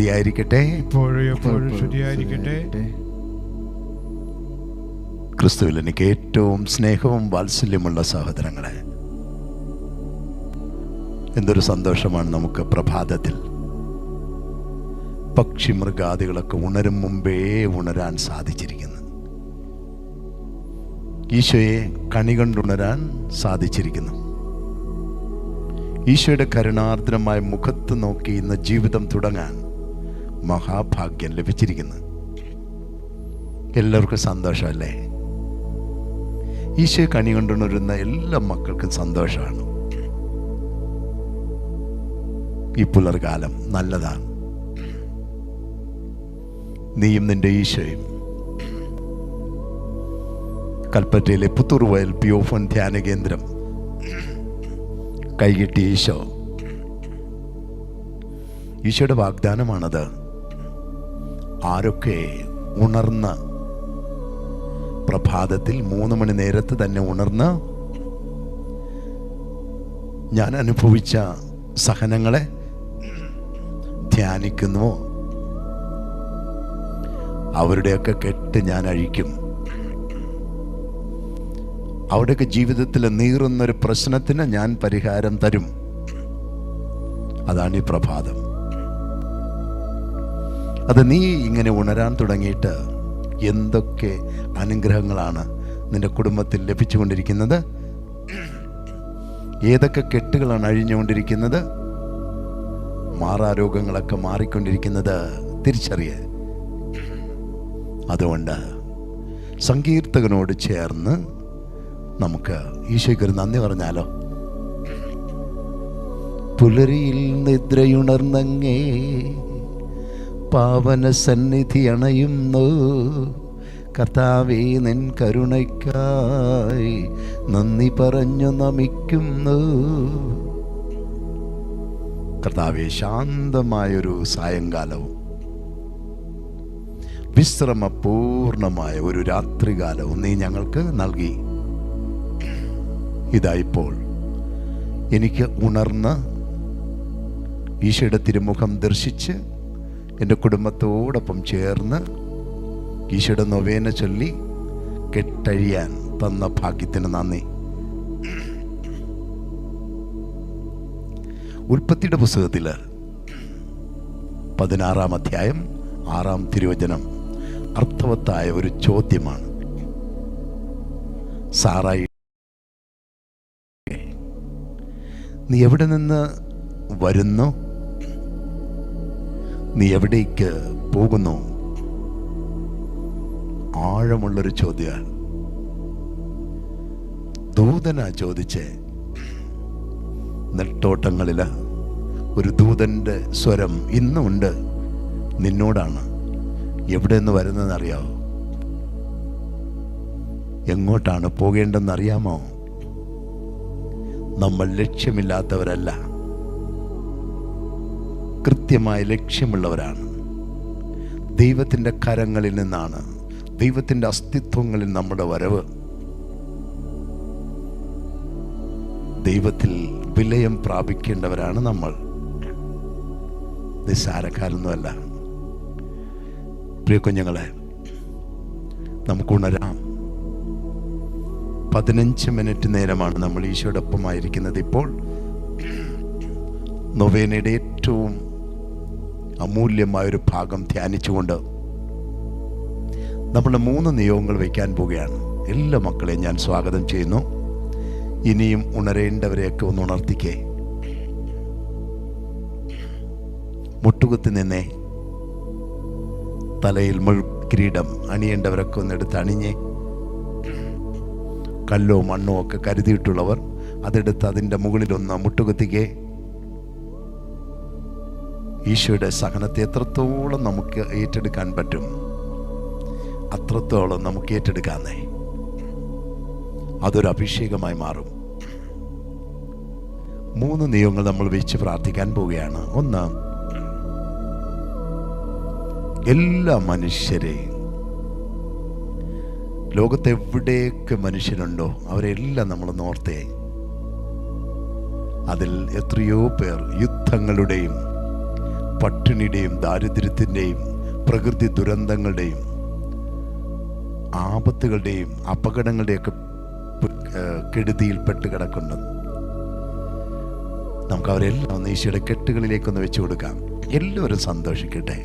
സ്തുതിയായിരിക്കട്ടെ ഇപ്പോഴും എപ്പോഴും ശുദ്ധിയായിരിക്കട്ടെ. ക്രിസ്തുവിൽ എനിക്ക് ഏറ്റവും സ്നേഹവും വാത്സല്യമുള്ള സഹോദരങ്ങളെ എന്തൊരു സന്തോഷമാണ് നമുക്ക് പ്രഭാതത്തിൽ പക്ഷി മൃഗാദികളൊക്കെ ഉണരും മുമ്പേ ഉണരാൻ സാധിച്ചിരിക്കുന്നു ഈശോയെ കണി കണ്ടുണരാൻ സാധിച്ചിരിക്കുന്നു. ഈശോയുടെ കരുണാർദ്രമായ മുഖത്ത് നോക്കി ഇന്ന് ജീവിതം തുടങ്ങാൻ മഹാഭാഗ്യം ലഭിച്ചിരിക്കുന്നു. എല്ലാവർക്കും സന്തോഷമല്ലേ? ഈശോയെ കണി കൊണ്ടുവരുന്ന എല്ലാ മക്കൾക്കും സന്തോഷമാണ്. ഈ പുലർകാലം നല്ലതാണ്. നീയും നിന്റെ ഈശോയും കൽപ്പറ്റയിലെ പുത്തൂർ വയൽ പിയോഫൺ ധ്യാന കേന്ദ്രം കൈകിട്ടി ഈശോ. ഈശോയുടെ വാഗ്ദാനമാണത്. ആരൊക്കെ ഉണർന്ന് പ്രഭാതത്തിൽ മൂന്ന് മണി നേരത്ത് തന്നെ ഉണർന്ന് ഞാൻ അനുഭവിച്ച സഹനങ്ങളെ ധ്യാനിക്കുന്നുവോ അവരുടെയൊക്കെ കെട്ട് ഞാൻ അഴിക്കും. അവിടെയൊക്കെ ജീവിതത്തിൽ നീറുന്നൊരു പ്രശ്നത്തിന് ഞാൻ പരിഹാരം തരും. അതാണ് ഈ പ്രഭാതം. അത് നീ ഇങ്ങനെ ഉണരാൻ തുടങ്ങിയിട്ട് എന്തൊക്കെ അനുഗ്രഹങ്ങളാണ് നിന്റെ കുടുംബത്തിൽ ലഭിച്ചുകൊണ്ടിരിക്കുന്നത്? ഏതൊക്കെ കെട്ടുകളാണ് അഴിഞ്ഞുകൊണ്ടിരിക്കുന്നത്? മാറാരോഗങ്ങളൊക്കെ മാറിക്കൊണ്ടിരിക്കുന്നത്. തിരിച്ചറിയ. അതുകൊണ്ട് സങ്കീർത്തകനോട് ചേർന്ന് നമുക്ക് ഈശോയ്ക്ക് ഒരു നന്ദി പറഞ്ഞാലോ? പുലരിയിൽ നിദ്രയുണർന്നങ്ങേ പാവന സന്നിധി അണയുന്നു. കർത്താവേ നിൻ കരുണയ്ക്കായി നന്ദി പറഞ്ഞു നമിക്കുന്നു. കർത്താവെ ശാന്തമായൊരു സായങ്കാലവും വിശ്രമപൂർണമായ ഒരു രാത്രികാലവും നീ ഞങ്ങൾക്ക് നൽകി. ഇതായിപ്പോൾ എനിക്ക് ഉണർന്ന് ഈശോയുടെ തിരുമുഖം ദർശിച്ച് എന്റെ കുടുംബത്തോടൊപ്പം ചേർന്ന് ഈശോയുടെ നൊവേന ചൊല്ലി കെട്ടഴിയാൻ തന്ന ഭാഗ്യത്തിന് നന്ദി. ഉൽപ്പത്തിയുടെ പുസ്തകത്തിൽ പതിനാറാം അധ്യായം ആറാം തിരുവചനം അർത്ഥവത്തായ ഒരു ചോദ്യമാണ്. സാറായി നീ എവിടെ നിന്ന് വരുന്നു? നീ എവിടേക്ക് പോകുന്നു? ആഴമുള്ളൊരു ചോദ്യമാണ്. ദൂതനാ ചോദിച്ചേ നെട്ടോട്ടങ്ങളിൽ ഒരു ദൂതന്റെ സ്വരം ഇന്നുമുണ്ട് നിന്നോടാണ് എവിടെ നിന്ന് വരുന്നതെന്നറിയാമോ എങ്ങോട്ടാണ് പോകേണ്ടെന്നറിയാമോ നമ്മൾ ലക്ഷ്യമില്ലാത്തവരല്ല. കൃത്യമായ ലക്ഷ്യമുള്ളവരാണ്. ദൈവത്തിന്റെ കരങ്ങളിൽ നിന്നാണ് ദൈവത്തിന്റെ അസ്തിത്വങ്ങളിൽ നമ്മുടെ വരവ്. ദൈവത്തിൽ വിലയം പ്രാപിക്കേണ്ടവരാണ് നമ്മൾ. നിസ്സാരക്കാരൊന്നുമല്ല. പ്രിയ കുഞ്ഞുങ്ങളെ നമുക്ക് ഉണരാം. പതിനഞ്ച് മിനിറ്റ് നേരമാണ് നമ്മൾ ഈശോടൊപ്പമായിരിക്കുന്നത് ഇപ്പോൾ. നൊവേനയുടെ ഏറ്റവും അമൂല്യമായൊരു ഭാഗം ധ്യാനിച്ചുകൊണ്ട് നമ്മൾ മൂന്ന് നിയോഗങ്ങൾ വയ്ക്കാൻ പോവുകയാണ്. എല്ലാ മക്കളെയും ഞാൻ സ്വാഗതം ചെയ്യുന്നു. ഇനിയും ഉണരേണ്ടവരെയൊക്കെ ഒന്ന് ഉണർത്തിക്കേ. മുട്ടുകുത്തി നിന്നേ തലയിൽ മുൾ കിരീടം അണിയേണ്ടവരൊക്കെ ഒന്ന് എടുത്ത് അണിഞ്ഞേ. കല്ലോ മണ്ണോ ഒക്കെ കരുതിയിട്ടുള്ളവർ അതെടുത്ത് അതിന്റെ മുകളിലൊന്ന് മുട്ടുകുത്തിക്കേ. ഈശോയുടെ സഹനത്തെ എത്രത്തോളം നമുക്ക് ഏറ്റെടുക്കാൻ പറ്റും? അത്രത്തോളം നമുക്ക് ഏറ്റെടുക്കാന്നേ. അതൊരു അഭിഷേകമായി മാറും. മൂന്ന് നിയമങ്ങൾ നമ്മൾ വെച്ച് പ്രാർത്ഥിക്കാൻ പോവുകയാണ്. ഒന്ന് എല്ലാ മനുഷ്യരെയും ലോകത്ത് എവിടെയൊക്കെ മനുഷ്യരുണ്ടോ അവരെല്ലാം നമ്മൾ നോർത്തേ. അതിൽ എത്രയോ പേർ യുദ്ധങ്ങളുടെയും പട്ടിണിയുടെയും ദാരിദ്ര്യത്തിന്റെയും പ്രകൃതി ദുരന്തങ്ങളുടെയും ആപത്തുകളുടെയും അപകടങ്ങളുടെയൊക്കെ കെടുതിയിൽപ്പെട്ട് കിടക്കുന്നത് നമുക്ക് അവരെല്ലാം ഒന്ന് ഈശോയുടെ കെട്ടുകളിലേക്കൊന്ന് വെച്ചു കൊടുക്കാം. എല്ലാവരും സന്തോഷിക്കട്ടെ.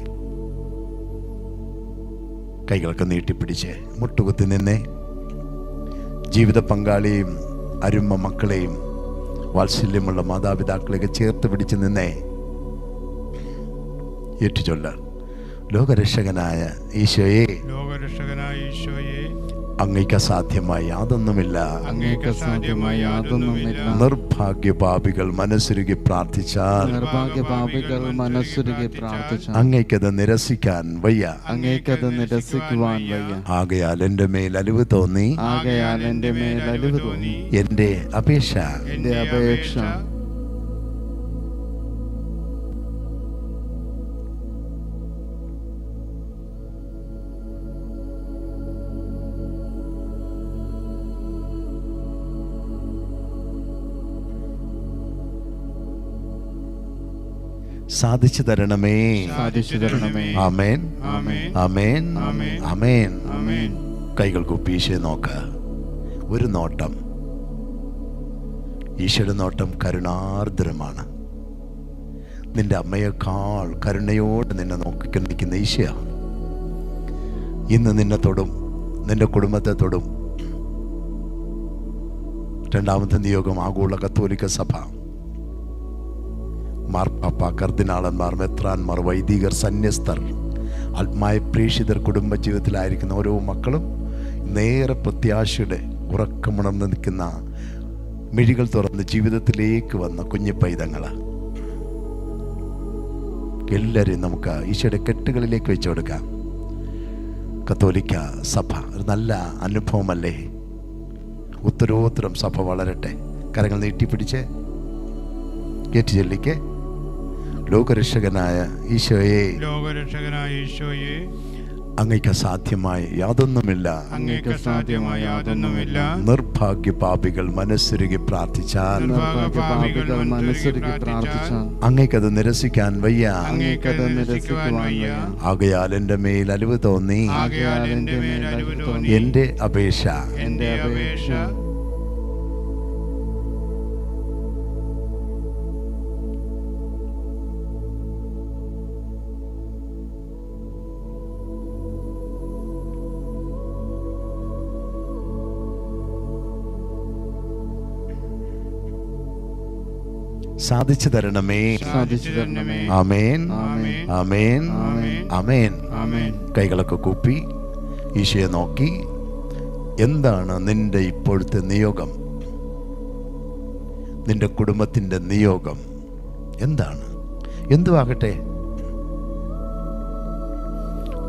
കൈകളൊക്കെ നീട്ടിപ്പിടിച്ച് മുട്ടുകുത്തി നിന്നേ. ജീവിത പങ്കാളിയെയും അരുമ മക്കളെയും വാത്സല്യമുള്ള മാതാപിതാക്കളെയൊക്കെ ചേർത്ത് പിടിച്ച് നിന്നേ. ഏറ്റുചൊല്ല ലോകരക്ഷകനായ ഈശോയെ ലോകരക്ഷകനായ ഈശോയെ അങ്ങയ്ക്ക് അസാധ്യമായി യാതൊന്നുമില്ല. അങ്ങേക്ക് സാധ്യമായി യാതൊന്നുമില്ല. നിർഭാഗ്യപാപികൾ മനസ്സുരുകി പ്രാർത്ഥിച്ചാൽ നിർഭാഗ്യപാപികൾ മനസ്സുരുകി പ്രാർത്ഥിച്ചാൽ അങ്ങയ്ക്കത് നിരസിക്കാൻ വയ്യ. അങ്ങേക്കത് നിരസിക്കുവാൻ വയ്യ. ആകയാൽ എന്റെ മേൽ അലിവ് തോന്നി. ആകയാൽ എന്റെ മേൽ അലിവ് തോന്നി. എന്റെ അപേക്ഷ എന്റെ അപേക്ഷ സാധിച്ചു തരണമേ. ആമേൻ. ആമേൻ. ആമേൻ. കൈകൾ കുപ്പി ഈശോയെ നോക്ക്. ഒരു നോട്ടം. ഈശോയുടെ നോട്ടം കരുണാർദ്രമാണ്. നിന്റെ അമ്മയേക്കാൾ കരുണയോട് നിന്നെ നോക്കിക്കൊണ്ടിരിക്കുന്ന ഈശയ. ഇന്ന് നിന്നെ തൊടും നിന്റെ കുടുംബത്തെ തൊടും. രണ്ടാമത്തെ നിയോഗം ആഗോള കത്തോലിക്ക സഭ. മാർപ്പാപ്പ കർദിനാളന്മാർ മെത്രാന്മാർ വൈദികർ സന്യസ്തർ ആത്മായ പ്രേക്ഷിതർ കുടുംബജീവിതത്തിലായിരിക്കുന്ന ഓരോ മക്കളും നേരെ പ്രത്യാശയുടെ ഉറക്കമുണർന്ന് നിൽക്കുന്ന മിഴികൾ തുറന്ന് ജീവിതത്തിലേക്ക് വന്ന കുഞ്ഞു പൈതങ്ങൾ എല്ലാവരെയും നമുക്ക് ഈശോയുടെ കെട്ടുകളിലേക്ക് വെച്ചു കൊടുക്കാം. കത്തോലിക്ക സഭ ഒരു നല്ല അനുഭവമല്ലേ? ഉത്തരോത്തരം സഭ വളരട്ടെ. കരങ്ങൾ നീട്ടിപ്പിടിച്ച് കേട്ടു ചൊല്ലിക്ക്. ലോകരക്ഷകനായ ഈശോയെ ലോകരക്ഷകനായ ഈശോയെ അങ്ങയ്ക്ക് അസാധ്യമായി യാതൊന്നുമില്ല. അങ്ങേക്ക് സാധ്യമായി യാതൊന്നുമില്ല. നിർഭാഗ്യ പാപികൾ മനസ്സുരുകി പ്രാർത്ഥിച്ചാൽ മനസ്സുരുകി പ്രാർത്ഥിച്ചാൽ അങ്ങയ്ക്കത് നിരസിക്കാൻ വയ്യ. അങ്ങേക്കത് നിരസിക്കുവാൻ വയ്യ. ആകയാൽ എന്റെ മേൽ അലിവ് തോന്നി. ആകയാൽ എന്റെ മേൽ അലിവ് തോന്നി. എന്റെ അപേക്ഷ എന്റെ അപേക്ഷ സാധിച്ചു തരണമേ. അമേൻ അമേൻ അമേൻ കൈകളൊക്കെ കൂപ്പി ഈശയെ നോക്കി. എന്താണ് നിന്റെ ഇപ്പോഴത്തെ നിയോഗം? നിന്റെ കുടുംബത്തിന്റെ നിയോഗം എന്താണ്? എന്തുവാകട്ടെ?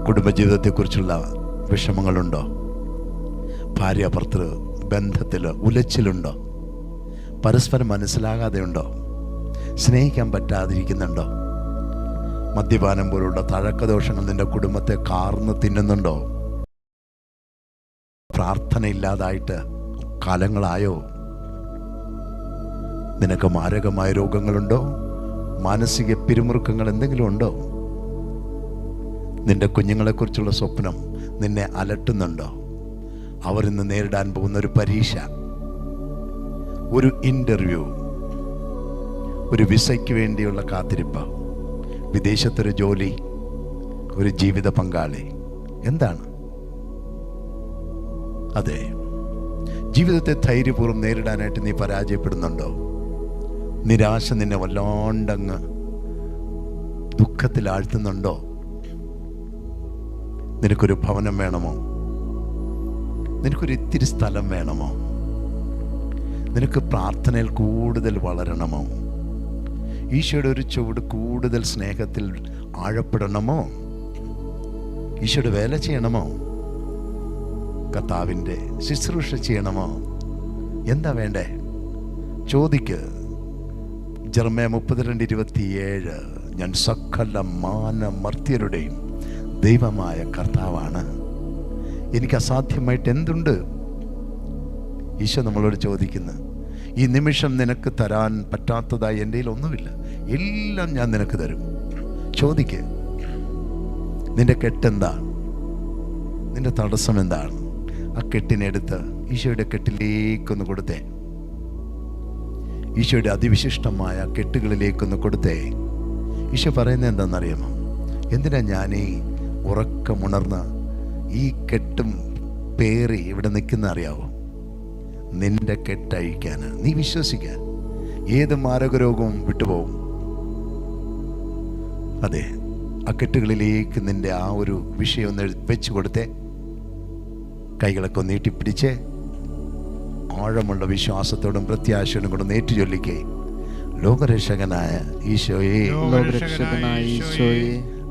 കുടുംബജീവിതത്തെക്കുറിച്ചുള്ള വിഷമങ്ങളുണ്ടോ? ഭാര്യ ഭർത്തൃ ബന്ധത്തിൽ ഉലച്ചിലുണ്ടോ? പരസ്പരം മനസ്സിലാകാതെ ഉണ്ടോ സ്നേഹിക്കാൻ പറ്റാതിരിക്കുന്നുണ്ടോ? മദ്യപാനം പോലുള്ള തഴക്കദോഷങ്ങൾ നിന്റെ കുടുംബത്തെ കാർന്ന് തിന്നുന്നുണ്ടോ? പ്രാർത്ഥനയില്ലാതായിട്ട് കാലങ്ങളായോ? നിനക്ക് മാരകമായ രോഗങ്ങളുണ്ടോ? മാനസിക പിരിമുറുക്കങ്ങൾ എന്തെങ്കിലും ഉണ്ടോ? നിന്റെ കുഞ്ഞുങ്ങളെക്കുറിച്ചുള്ള സ്വപ്നം നിന്നെ അലട്ടുന്നുണ്ടോ? അവരിന്ന് നേരിടാൻ പോകുന്ന ഒരു പരീക്ഷ ഒരു ഇന്റർവ്യൂ ഒരു വിസയ്ക്ക് വേണ്ടിയുള്ള കാത്തിരിപ്പ് വിദേശത്തൊരു ജോലി ഒരു ജീവിത പങ്കാളി. എന്താണ്? അതെ ജീവിതത്തെ ധൈര്യപൂർവം നേരിടാനായിട്ട് നീ പരാജയപ്പെടുന്നുണ്ടോ? നിരാശ നിന്നെ വല്ലാണ്ടങ്ങ് ദുഃഖത്തിൽ ആഴ്ത്തുന്നുണ്ടോ നിനക്കൊരു ഭവനം വേണമോ? നിനക്കൊരു ഇത്തിരി സ്ഥലം വേണമോ? നിനക്ക് പ്രാർത്ഥനയിൽ കൂടുതൽ വളരണമോ? ഈശോയുടെ ഒരു ചുവട് കൂടുതൽ സ്നേഹത്തിൽ ആഴപ്പെടണമോ? ഈശോയുടെ വേല ചെയ്യണമോ? കർത്താവിന്റെ ശുശ്രൂഷ ചെയ്യണമോ? എന്താ വേണ്ടേ? ചോദിക്ക്. ജർമ്മ മുപ്പത്തിരണ്ട് ഇരുപത്തിയേഴ്. ഞാൻ സകല മാനമർത്യരുടെയും ദൈവമായ കർത്താവാണ്. എനിക്ക് അസാധ്യമായിട്ട് എന്തുണ്ട്? ഈശോ നമ്മളോട് ചോദിക്കുന്നു. ഈ നിമിഷം നിനക്ക് തരാൻ പറ്റാത്തതായി എന്റെ ഒന്നുമില്ല. എല്ലാം ഞാൻ നിനക്ക് തരും. ചോദിക്ക് നിന്റെ കെട്ടെന്താണ് നിന്റെ തടസ്സം എന്താണ്? ആ കെട്ടിനെടുത്ത് ഈശോയുടെ കെട്ടിലേക്കൊന്ന് കൊടുത്തേ. ഈശോയുടെ അതിവിശിഷ്ടമായ കെട്ടുകളിലേക്കൊന്ന് കൊടുത്തേ. ഈശോ പറയുന്നത് എന്താണെന്നറിയാമോ? എന്തിനാ ഞാനീ ഉറക്കമുണർന്ന് ഈ കെട്ടും പേറി ഇവിടെ നിൽക്കുന്ന അറിയാവോ? നിന്റെ കെട്ടഴിക്കാൻ. നീ വിശ്വസിക്കാൻ. ഏത് മാരകരോഗവും വിട്ടുപോകും. അതെ ആ കെട്ടുകളിലേക്ക് നിന്റെ ആ ഒരു വിഷയം ഒന്ന് വെച്ച് കൊടുത്തേ. കൈകളൊക്കെ നീട്ടിപ്പിടിച്ച്. ആഴമുള്ള വിശ്വാസത്തോടും പ്രത്യാശയോടും കൂടെ നേറ്റു ചൊല്ലിക്കേ ലോകരക്ഷകനായ ഈശോയെ. ലോകരക്ഷകനായ ഈശോയെ.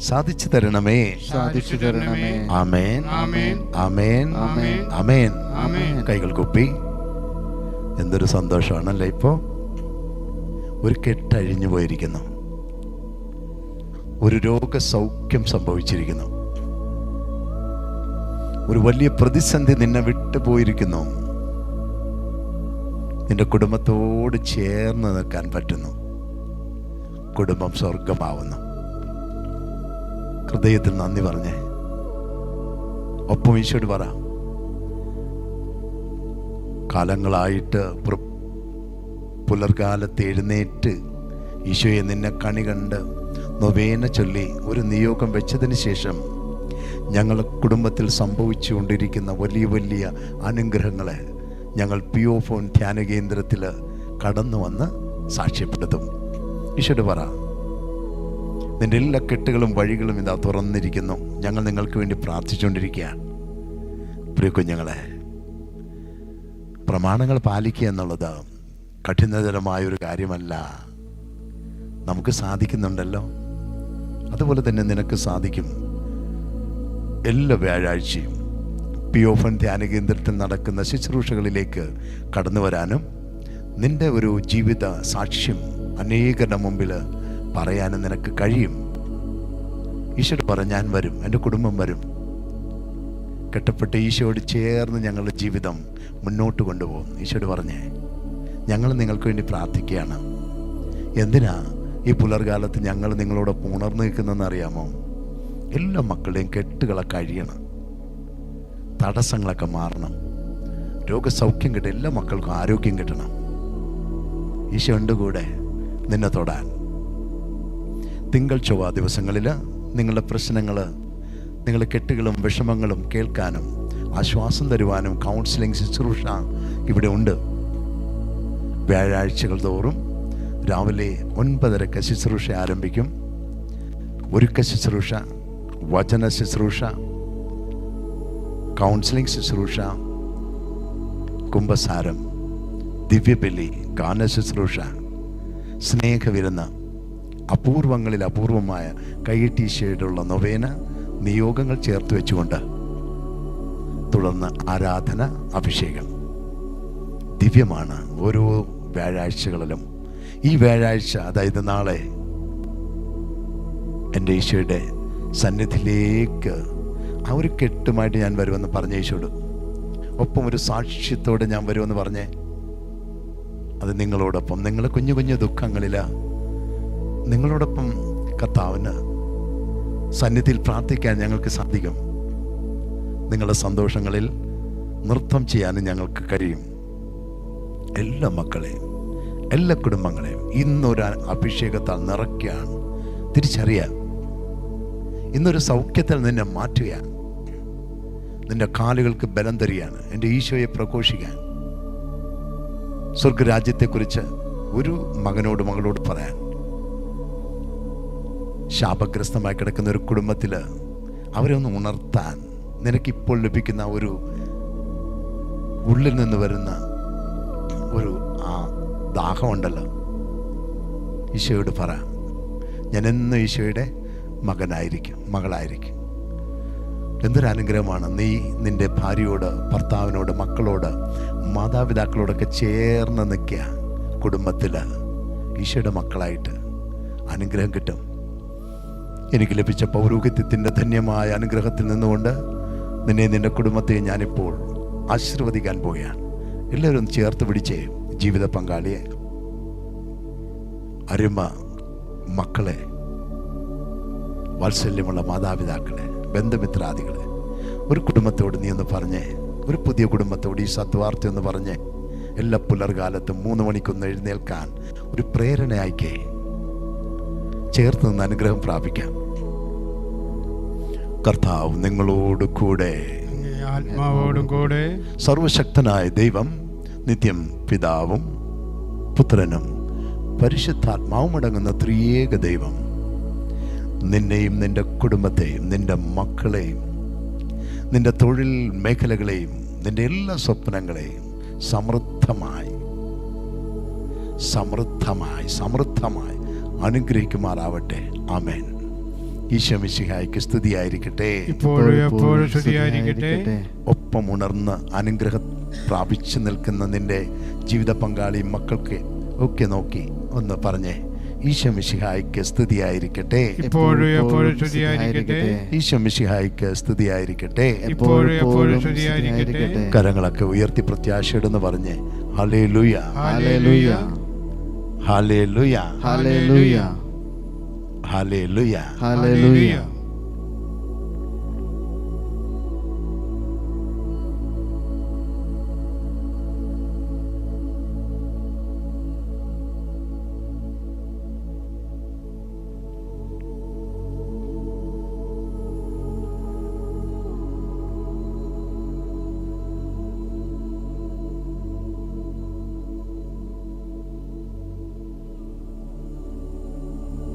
സാധിച്ചു തരണമേ. സാധിച്ചു തരണമേ. ആമേൻ. ആമേൻ. ആമേൻ. ആമേൻ. ആമേൻ. ആമേൻ. കൈകൾ കുപ്പി. എന്തൊരു സന്തോഷമാണല്ലേ ഇപ്പോ? ഒരു കെട്ടഴിഞ്ഞു പോയിരിക്കുന്നു. ഒരു രോഗസൗഖ്യം സംഭവിച്ചിരിക്കുന്നു. ഒരു വലിയ പ്രതിസന്ധി നിന്നെ വിട്ടുപോയിരിക്കുന്നു നിന്റെ കുടുംബത്തോട് ചേർന്ന് നിൽക്കാൻ പറ്റുന്നു. കുടുംബം സ്വർഗമാവുന്നു ഹൃദയത്തിൽ നന്ദി പറഞ്ഞേ. ഒപ്പം ഈശോട് പറ. കാലങ്ങളായിട്ട് പുലർകാലത്ത് എഴുന്നേറ്റ് ഈശോയെ നിന്നെ കണി കണ്ട് നൊവേന ചൊല്ലി ഒരു നിയോഗം വെച്ചതിന് ശേഷം ഞങ്ങളുടെ കുടുംബത്തിൽ സംഭവിച്ചുകൊണ്ടിരിക്കുന്ന വലിയ വലിയ അനുഗ്രഹങ്ങളെ ഞങ്ങൾ പി ഒ ഫോൺ ധ്യാന കേന്ദ്രത്തിൽ കടന്നു വന്ന് സാക്ഷ്യപ്പെടുത്തും. ഈശോട് പറ. നിന്റെ എല്ലാ കെട്ടുകളും വഴികളും ഇതാ തുറന്നിരിക്കുന്നു. ഞങ്ങൾ നിങ്ങൾക്ക് വേണ്ടി പ്രാർത്ഥിച്ചുകൊണ്ടിരിക്കുകയാണ്. പ്രിയ കുഞ്ഞുങ്ങളെ പ്രമാണങ്ങൾ പാലിക്കുക എന്നുള്ളത് കഠിനതരമായൊരു കാര്യമല്ല. നമുക്ക് സാധിക്കുന്നുണ്ടല്ലോ. അതുപോലെ തന്നെ നിനക്ക് സാധിക്കും എല്ലാ വ്യാഴാഴ്ചയും പി ഓഫൻ ധ്യാന കേന്ദ്രത്തിൽ നടക്കുന്ന ശുശ്രൂഷകളിലേക്ക് കടന്നു വരാനും നിന്റെ ഒരു ജീവിത സാക്ഷ്യം അനേകരുടെ മുമ്പിൽ പറയാനും നിനക്ക് കഴിയും. ഈശോട് പറ ഞാൻ വരും. എന്റെ കുടുംബം വരും. കെട്ടപ്പെട്ട ഈശോട് ചേർന്ന് ഞങ്ങളുടെ ജീവിതം മുന്നോട്ട് കൊണ്ടുപോകും. ഈശോട് പറഞ്ഞേ ഞങ്ങൾ നിങ്ങൾക്ക് വേണ്ടി പ്രാർത്ഥിക്കുകയാണ്. എന്തിനാ ഈ പുലർകാലത്ത് ഞങ്ങൾ നിങ്ങളോട് ഉണർന്നു നിൽക്കുന്നതെന്ന് അറിയാമോ? എല്ലാ മക്കളുടെയും കെട്ടുകളെ കഴിയണം. തടസ്സങ്ങളൊക്കെ മാറണം. രോഗസൗഖ്യം കിട്ടും എല്ലാ മക്കൾക്കും ആരോഗ്യം കിട്ടണം. ഈശോ ഉണ്ട് കൂടെ നിന്നെ തൊടാൻ തിങ്കൾ ചൊവ്വ ദിവസങ്ങളിൽ നിങ്ങളുടെ പ്രശ്നങ്ങൾ നിങ്ങളുടെ കെട്ടുകളും വിഷമങ്ങളും കേൾക്കാനും ആശ്വാസം തരുവാനും കൗൺസിലിംഗ് ശുശ്രൂഷ ഇവിടെ ഉണ്ട്. വ്യാഴാഴ്ചകൾ തോറും രാവിലെ ഒൻപതരക്ക് ശുശ്രൂഷ ആരംഭിക്കും. ഒരുക്ക ശുശ്രൂഷ വചന ശുശ്രൂഷ കൗൺസിലിംഗ് ശുശ്രൂഷ കുംഭസാരം ദിവ്യബലി ഗാന ശുശ്രൂഷ സ്നേഹവിരുന്ന് അപൂർവങ്ങളിൽ അപൂർവമായ കൈയിട്ടീശയോടുള്ള നൊവേന നിയോഗങ്ങൾ ചേർത്ത് വെച്ചുകൊണ്ട് തുടർന്ന് ആരാധന അഭിഷേകം. ദിവ്യമാണ് ഓരോ വ്യാഴാഴ്ചകളിലും. ഈ വ്യാഴാഴ്ച അതായത് നാളെ എന്റെ ഈശോയുടെ സന്നിധിയിലേക്ക് ആ ഒരു കെട്ടുമായിട്ട് ഞാൻ വരുമെന്ന് പറഞ്ഞ ഈശോട് ഒപ്പം ഒരു സാക്ഷ്യത്തോടെ ഞാൻ വരുമെന്ന് പറഞ്ഞേ അത് നിങ്ങളോടൊപ്പം നിങ്ങളുടെ കുഞ്ഞു കുഞ്ഞു ദുഃഖങ്ങളില നിങ്ങളോടൊപ്പം കർത്താവിന് സന്നിധിയിൽ പ്രാർത്ഥിക്കാൻ ഞങ്ങൾക്ക് സാധിക്കും. നിങ്ങളുടെ സന്തോഷങ്ങളിൽ നൃത്തം ചെയ്യാനും ഞങ്ങൾക്ക് കഴിയും. എല്ലാ മക്കളെയും എല്ലാ കുടുംബങ്ങളെയും ഇന്നൊരു അഭിഷേകത്താൽ നിറയ്ക്കുകയാണ് തിരിച്ചറിയാൻ ഇന്നൊരു സൗഖ്യത്തിൽ നിന്നെ മാറ്റുകയാണ് നിന്റെ കാലുകൾക്ക് ബലം തരികയാണ് എന്റെ ഈശോയെ പ്രഘോഷിക്കാൻ സ്വർഗരാജ്യത്തെക്കുറിച്ച് ഒരു മകനോട് മകളോട് പറയാൻ ശാപഗ്രസ്തമായി കിടക്കുന്ന ഒരു കുടുംബത്തിൽ അവരെ ഒന്ന് ഉണർത്താൻ നിനക്കിപ്പോൾ ലഭിക്കുന്ന ഒരു ഉള്ളിൽ നിന്ന് വരുന്ന ഒരു ആ ദാഹമുണ്ടല്ലോ. ഈശോയോട് പറ ഞാൻ എന്നും ഈശോയുടെ മകനായിരിക്കും മകളായിരിക്കും. എന്തൊരു അനുഗ്രഹമാണ് നീ നിന്റെ ഭാര്യയോട് ഭർത്താവിനോട് മക്കളോട് മാതാപിതാക്കളോടൊക്കെ ചേർന്ന് നിൽക്കുക കുടുംബത്തിൽ ഈശോയുടെ മക്കളായിട്ട് അനുഗ്രഹം കിട്ടും. എനിക്ക് ലഭിച്ച പൗരോഹിത്യത്തിന്റെ ധന്യമായ അനുഗ്രഹത്തിൽ നിന്നുകൊണ്ട് നിന്നെ നിന്റെ കുടുംബത്തെ ഞാനിപ്പോൾ ആശീർവദിക്കാൻ പോവുകയാണ്. എല്ലാവരും ചേർത്ത് പിടിച്ചേ ജീവിത പങ്കാളിയെ അരുമ മക്കളെ വാത്സല്യമുള്ള മാതാപിതാക്കളെ ബന്ധുമിത്രാദികളെ ഒരു കുടുംബത്തോട് നീ ഒന്ന് പറഞ്ഞേ ഒരു പുതിയ കുടുംബത്തോട് ഈ സത്വാർത്ഥി ഒന്ന് പറഞ്ഞേ. എല്ലാ പുലർകാലത്തും മൂന്ന് മണിക്കൊന്ന് എഴുന്നേൽക്കാൻ ഒരു പ്രേരണ അയക്കേ ചേർത്ത് നിന്ന് അനുഗ്രഹം പ്രാപിക്കാം. കർത്താവ് നിങ്ങളോട് കൂടെ. ആത്മാവോടും കൂടെ. സർവശക്തനായ ദൈവം നിത്യം പിതാവും പുത്രനും പരിശുദ്ധാത്മാവും അടങ്ങുന്ന ത്രിയേക ദൈവം. നിന്നെയും നിന്റെ കുടുംബത്തെയും നിന്റെ മക്കളെയും നിന്റെ തൊഴിൽ മേഖലകളെയും നിന്റെ എല്ലാ സ്വപ്നങ്ങളെയും സമൃദ്ധമായി സമൃദ്ധമായി സമൃദ്ധമായി അനുഗ്രഹിക്കുമാറാവട്ടെ. ആമേൻ. ഈശോമിശിഹായ്ക്ക് സ്തുതിയായിരിക്കട്ടെ. ഇപ്പോഴും എപ്പോഴും സ്തുതിയായിരിക്കട്ടെ. ഒപ്പം ഉണർന്ന് അനുഗ്രഹം പ്രാപിച്ചു നിൽക്കുന്ന നിന്റെ ജീവിത പങ്കാളി മക്കൾക്ക് ഒക്കെ നോക്കി ഒന്ന് പറഞ്ഞേ. ഈശോമിശിഹായ്ക്ക് സ്തുതിയായിരിക്കട്ടെ. ഇപ്പോഴും എപ്പോഴും സ്തുതിയായിരിക്കട്ടെ. ഇപ്പോഴും എപ്പോഴും സ്തുതിയായിരിക്കട്ടെ. കരങ്ങളൊക്കെ ഉയർത്തി പ്രത്യാശയിടെന്ന് പറഞ്ഞ്. ഹലേ ലുയ ലുയാ ഹലേ ലുയ ഹലേ ലുയ Hallelujah. Hallelujah.